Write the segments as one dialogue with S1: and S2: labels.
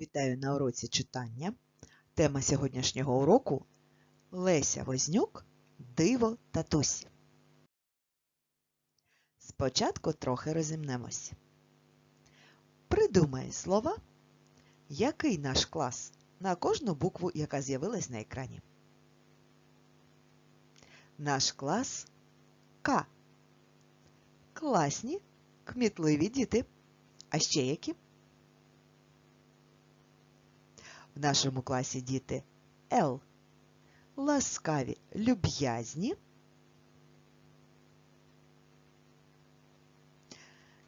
S1: Вітаю на уроці читання. Тема сьогоднішнього уроку Леся Вознюк Диво татусь. Спочатку трохи розімнемось. Придумай слова, який наш клас на кожну букву, яка з'явилась на екрані. Наш клас К. Класні, кмітливі діти. А ще які? В нашому класі діти Л. Ласкаві, люб'язні.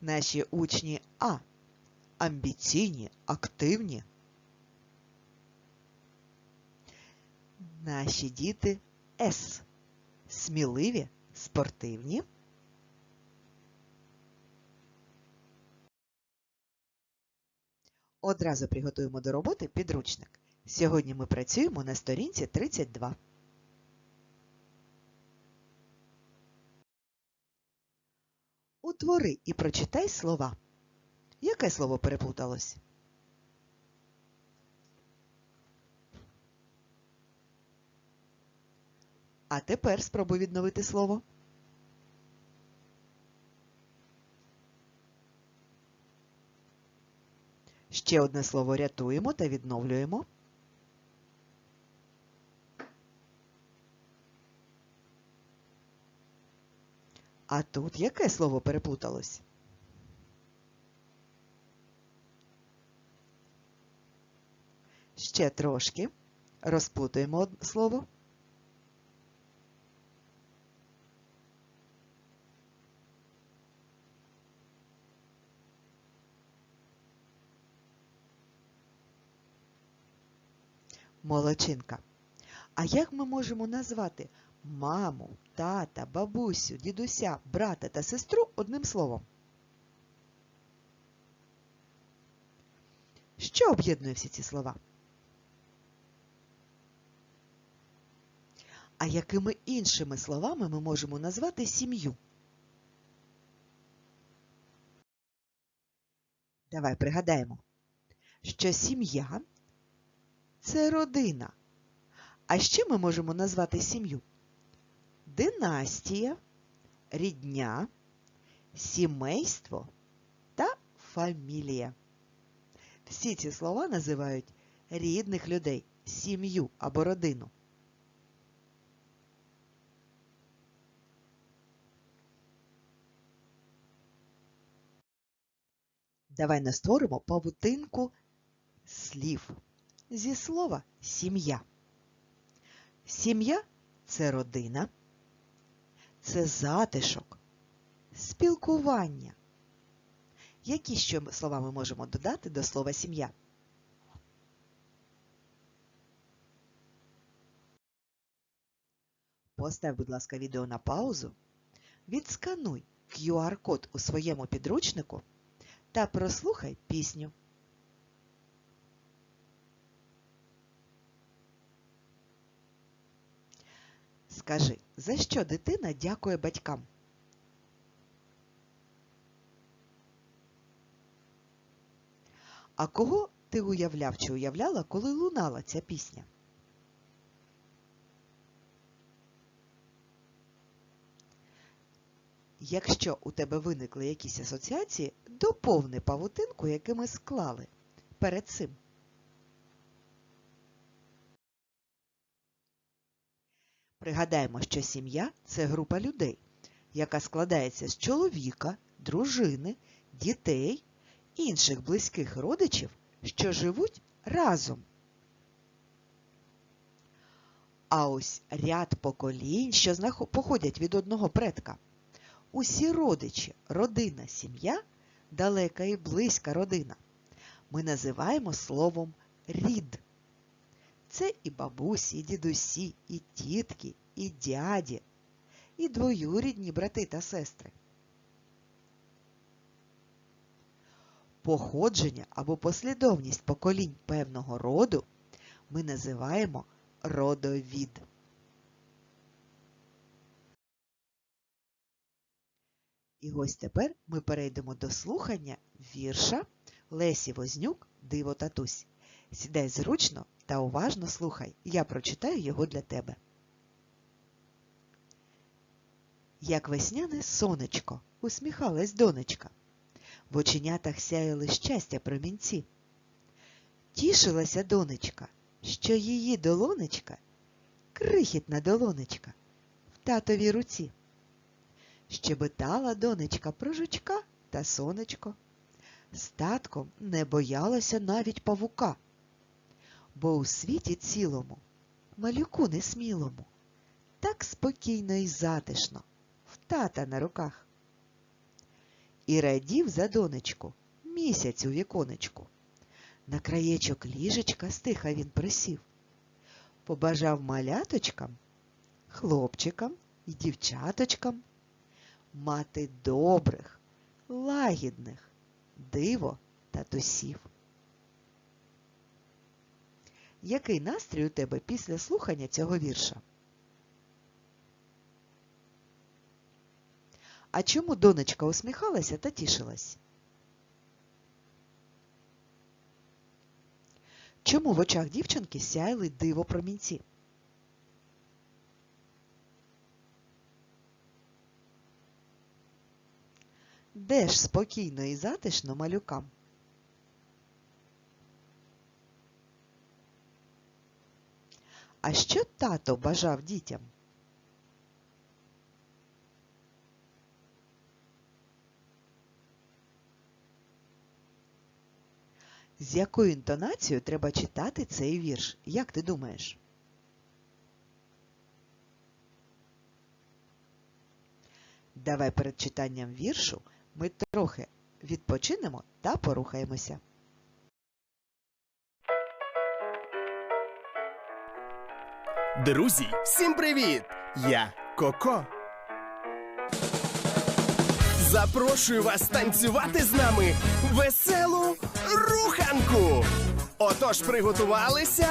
S1: Наші учні А. Амбіційні, активні. Наші діти С. Сміливі, спортивні. Одразу приготуємо до роботи підручник. Сьогодні ми працюємо на сторінці 32. Утвори і прочитай слова. Яке слово переплуталось? А тепер спробуй відновити слово. Ще одне слово рятуємо та відновлюємо. А тут яке слово переплуталось? Ще трошки. Розплутуємо слово. Молодчинка. А як ми можемо назвати маму, тата, бабусю, дідуся, брата та сестру одним словом? Що об'єднує всі ці слова? А якими іншими словами ми можемо назвати сім'ю? Давай пригадаємо, що сім'я це родина. А ще ми можемо назвати сім'ю династія, рідня, сімейство та фамілія. Всі ці слова називають рідних людей, сім'ю або родину. Давай настворимо павутинку слів зі слова сім'я. Сім'я це родина, це затишок, спілкування. Які ще слова ми можемо додати до слова сім'я? Постав, будь ласка, відео на паузу. Відскануй QR-код у своєму підручнику та прослухай пісню. Скажи, за що дитина дякує батькам? А кого ти уявляв чи уявляла, коли лунала ця пісня? Якщо у тебе виникли якісь асоціації, доповни павутинку, яку ми склали перед цим. Пригадаємо, що сім'я це група людей, яка складається з чоловіка, дружини, дітей, інших близьких родичів, що живуть разом. А ось ряд поколінь, що походять від одного предка. Усі родичі, родина, сім'я, далека і близька родина, ми називаємо словом рід. Це і бабусі, і дідусі, і тітки, і дяді, і двоюрідні брати та сестри. Походження або послідовність поколінь певного роду ми називаємо родовід. І ось тепер ми перейдемо до слухання вірша Лесі Вознюк Диво татусь Сідай зручно та уважно слухай. Я прочитаю його для тебе. Як весняне сонечко, усміхалась донечка. В оченятах сяяли щастя промінці. Тішилася донечка, що її долонечка крихітна долонечка в татовій руці. Щебетала донечка про жучка та сонечко. Статком не боялася навіть павука, бо у світі цілому, малюку несмілому, так спокійно і затишно, в тата на руках. І радів за донечку місяць у віконечку. На краєчок ліжечка стиха він присів побажав маляточкам, хлопчикам і дівчаточкам мати добрих, лагідних, диво татусів. Який настрій у тебе після слухання цього вірша? А чому донечка усміхалася та тішилась? Чому в очах дівчинки сяяли диво промінці? Де ж спокійно і затишно малюкам? А що тато бажав дітям? З якою інтонацією треба читати цей вірш? Як ти думаєш? Давай перед читанням віршу ми трохи відпочинемо та порухаємося.
S2: Друзі, всім привіт! Я Коко. Запрошую вас танцювати з нами веселу руханку. Отож, приготувалися.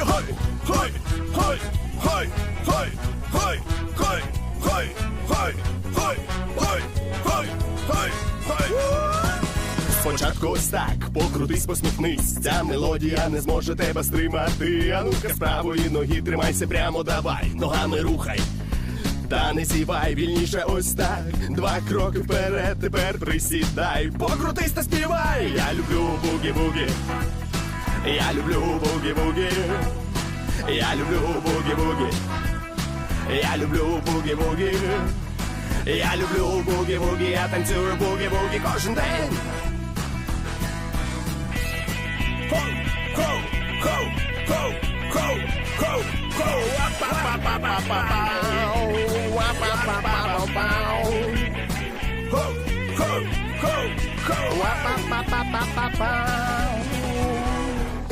S2: Хой, хой, хой, хой, хой, хой, хой, хой, хой, хой, хой, хой, хой, хой. Спочатку ось так, покрутись, посміхнись. Ця мелодія не зможе тебе стримати. А ну-ка з правої ноги тримайся прямо, давай, ногами рухай. Та не сівай вільніше ось так. Два кроки вперед, тепер присідай. Покрутись та співай. Я люблю бугі-бугі. Я люблю бугі-бугі. Я люблю бугі-бугі. Я люблю бугі-бугі. Я люблю бугі-бугі. Я танцюю бугі-бугі кожен день.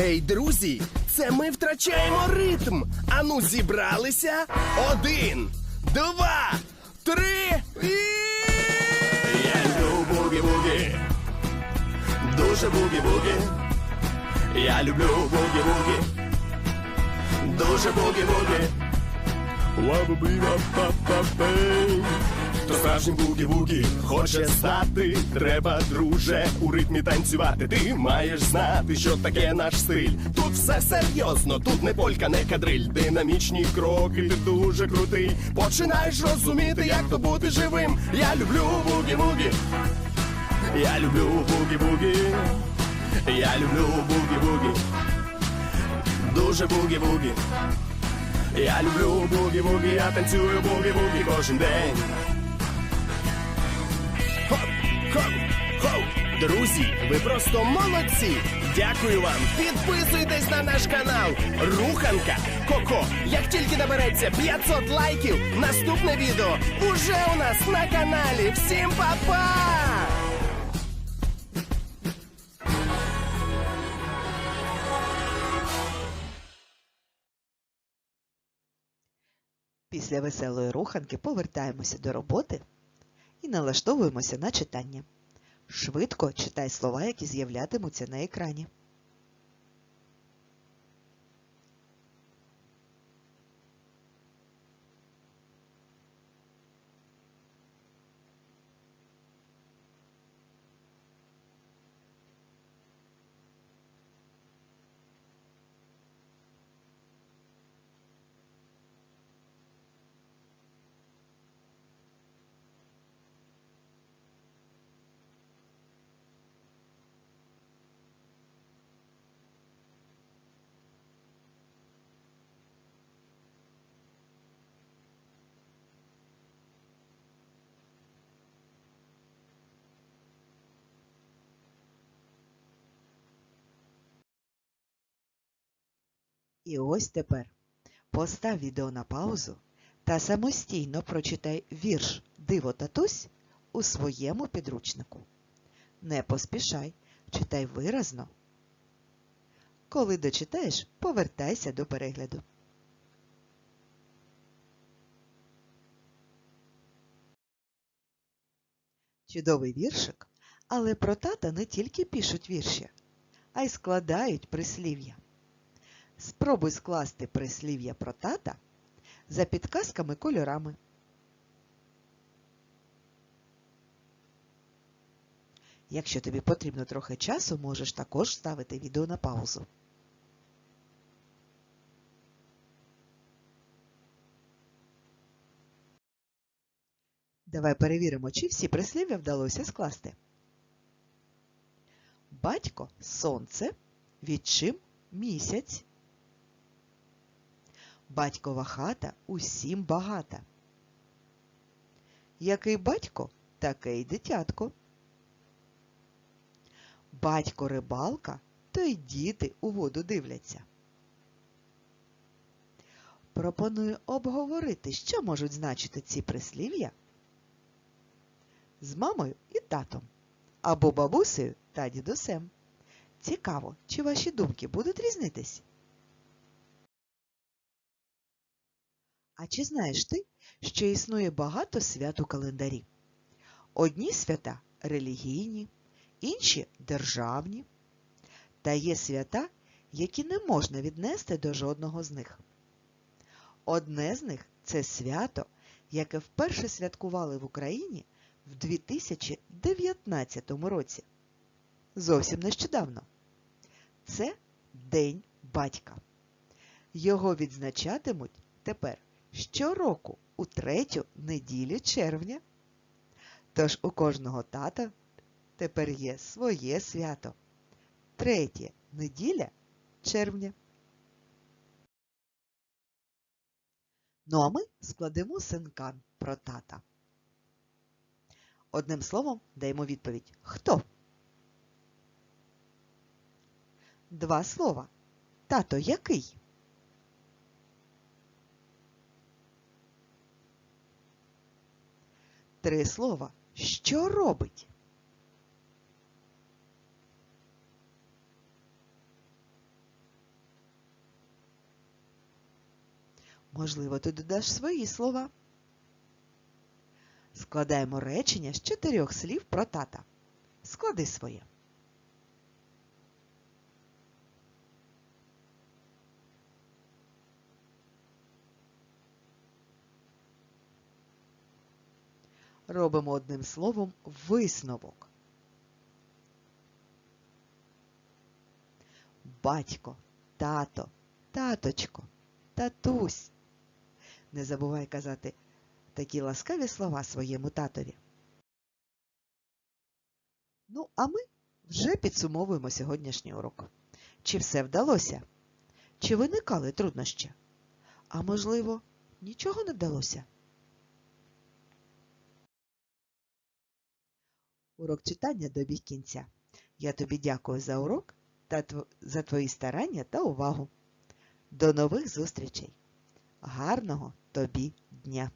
S2: Ей, друзі, це ми втрачаємо ритм. Ану, зібралися. Один, два, три і. Я люблю бугі-бугі. Дуже бугі-бугі. Я люблю бугі-бугі. Дуже бугі-бугі. Ва-ба-бі-ва-па-па-пей. То справжній бугі-бугі хоче стати. Треба, друже, у ритмі танцювати. Ти маєш знати, що таке наш стиль. Тут все серйозно, тут не полька, не кадриль. Динамічні кроки, ти дуже крутий. Починаєш розуміти, як то бути живим. Я люблю бугі-бугі. Я люблю бугі-бугі. Я люблю бугі-бугі. Дуже бугі-бугі. Я люблю бугі-бугі, я танцюю бугі-бугі кожен день. Хоп, хоп, хоп. Друзі, ви просто молодці! Дякую вам! Підписуйтесь на наш канал Руханка Коко. Як тільки набереться 500 лайків, наступне відео уже у нас на каналі. Всім па-па!
S1: Після веселої руханки повертаємося до роботи і налаштовуємося на читання. Швидко читай слова, які з'являтимуться на екрані. І ось тепер постав відео на паузу та самостійно прочитай вірш Диво татусь у своєму підручнику. Не поспішай, читай виразно. Коли дочитаєш, повертайся до перегляду. Чудовий віршик, але про тата не тільки пишуть вірші, а й складають прислів'я. Спробуй скласти прислів'я про тата за підказками кольорами. Якщо тобі потрібно трохи часу, можеш також ставити відео на паузу. Давай перевіримо, чи всі прислів'я вдалося скласти. Батько сонце, відчим місяць. Батькова хата усім багата. Який батько, таке й дитятко. Батько рибалка, то й діти у воду дивляться. Пропоную обговорити, що можуть значити ці прислів'я з мамою і татом або бабусею та дідусем. Цікаво, чи ваші думки будуть різнитись? А чи знаєш ти, що існує багато свят у календарі? Одні свята релігійні, інші державні. Та є свята, які не можна віднести до жодного з них. Одне з них це свято, яке вперше святкували в Україні в 2019 році. Зовсім нещодавно. Це День батька. Його відзначатимуть тепер щороку у третю неділю червня. Тож у кожного тата тепер є своє свято. Третя неділя червня. Ну а ми складемо синкан про тата. Одним словом даємо відповідь Хто? Два слова. Тато який? Три слова. Що робить? Можливо, ти додаш свої слова. Складаємо речення з чотирьох слів про тата. Склади своє. Робимо одним словом висновок. Батько, тато, таточко, татусь. Не забувай казати такі ласкаві слова своєму татові. Ну, а ми вже підсумовуємо сьогоднішній урок. Чи все вдалося? Чи виникали труднощі? А можливо, нічого не вдалося? Урок читання добіг кінця. Я тобі дякую за урок та за твої старання та увагу. До нових зустрічей! Гарного тобі дня!